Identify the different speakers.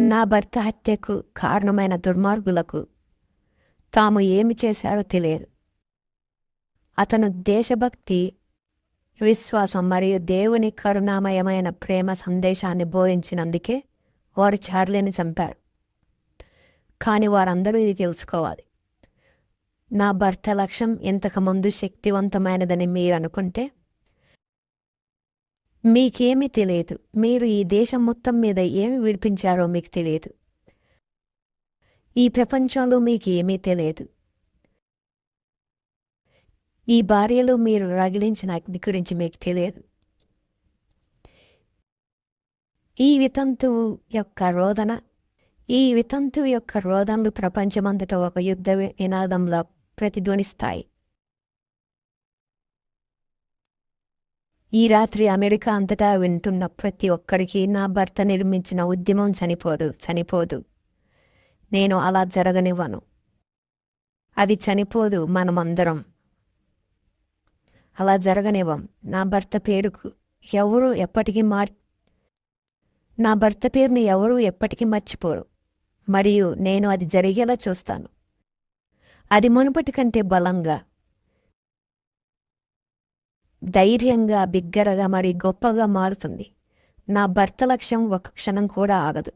Speaker 1: నా భర్త హత్యకు కారణమైన దుర్మార్గులకు తాము ఏమి చేశారో తెలియదు. అతను దేశభక్తి విశ్వాసం మరియు దేవుని కరుణామయమైన ప్రేమ సందేశాన్ని బోధించినందుకే వారు చార్లీని చంపారు. కానీ వారందరూ ఇది తెలుసుకోవాలి. నా భర్త లక్ష్యం ఇంతకుముందు శక్తివంతమైనదని మీరు అనుకుంటే మీకేమీ తెలియదు. మీరు ఈ దేశం మొత్తం మీద ఏమి విడిపించారో మీకు తెలియదు. ఈ ప్రపంచంలో మీకు ఏమీ తెలియదు. ఈ భార్యలో మీరు రగిలించిన అగ్ని గురించి మీకు తెలియదు. ఈ వితంతువు యొక్క రోదన ఈ వితంతువు యొక్క రోదనలు ప్రపంచమంతటా ఒక యుద్ధ నినాదంలో ప్రతిధ్వనిస్తాయి. ఈ రాత్రి అమెరికా అంతటా వింటున్న ప్రతి ఒక్కరికి నా భర్త నిర్మించిన ఉద్యమం చనిపోదు చనిపోదు. నేను అలా జరగనివ్వను. అది చనిపోదు మనమందరం. అలా జరగనివ్వం. నా భర్త పేరుకు ఎవరు ఎప్పటికీ మార్ నా భర్త పేరుని ఎవరూ ఎప్పటికీ మర్చిపోరు. మరియు నేను అది జరిగేలా చూస్తాను. అది మునుపటి కంటే బలంగా ధైర్యంగా బిగ్గరగా మరి గొప్పగా మారుతుంది. నా భర్త లక్ష్యం ఒక క్షణం కూడా ఆగదు.